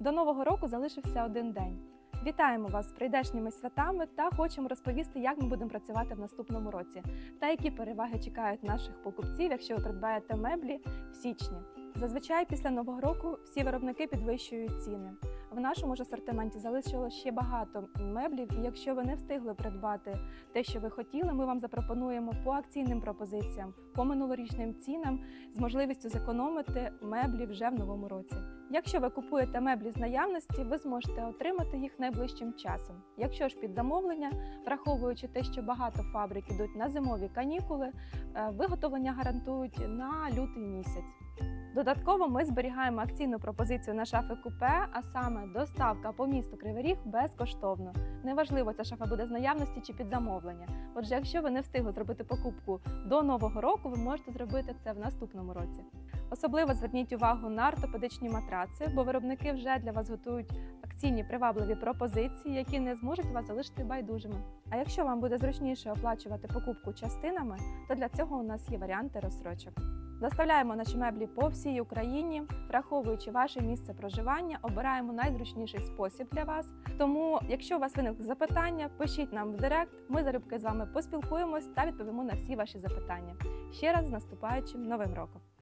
До нового року залишився один день. Вітаємо вас з прийдешніми святами та хочемо розповісти, як ми будемо працювати в наступному році та які переваги чекають наших покупців, якщо ви придбаєте меблі в січні. Зазвичай після нового року всі виробники підвищують ціни. В нашому ж асортименті залишилось ще багато меблів, і якщо ви не встигли придбати те, що ви хотіли, ми вам запропонуємо по акційним пропозиціям, по минулорічним цінам з можливістю зекономити меблі вже в новому році. Якщо ви купуєте меблі з наявності, ви зможете отримати їх найближчим часом. Якщо ж під замовлення, враховуючи те, що багато фабрик ідуть на зимові канікули, е, виготовлення гарантують на лютий місяць. Додатково ми зберігаємо акційну пропозицію на шафи купе, а саме доставка по місту Кривий Ріг безкоштовно. Неважливо, ця шафа буде з наявності чи під замовлення. Отже, якщо ви не встигли зробити покупку до нового року, ви можете зробити це в наступному році. Особливо зверніть увагу на ортопедичні матраци, бо виробники вже для вас готують акційні привабливі пропозиції, які не зможуть вас залишити байдужими. А якщо вам буде зручніше оплачувати покупку частинами, то для цього у нас є варіанти розстрочок. Доставляємо наші меблі по всій Україні, враховуючи ваше місце проживання, обираємо найзручніший спосіб для вас. Тому, якщо у вас виникли запитання, пишіть нам в директ. Ми залюбки з вами поспілкуємось та відповімо на всі ваші запитання. Ще раз з наступаючим новим роком!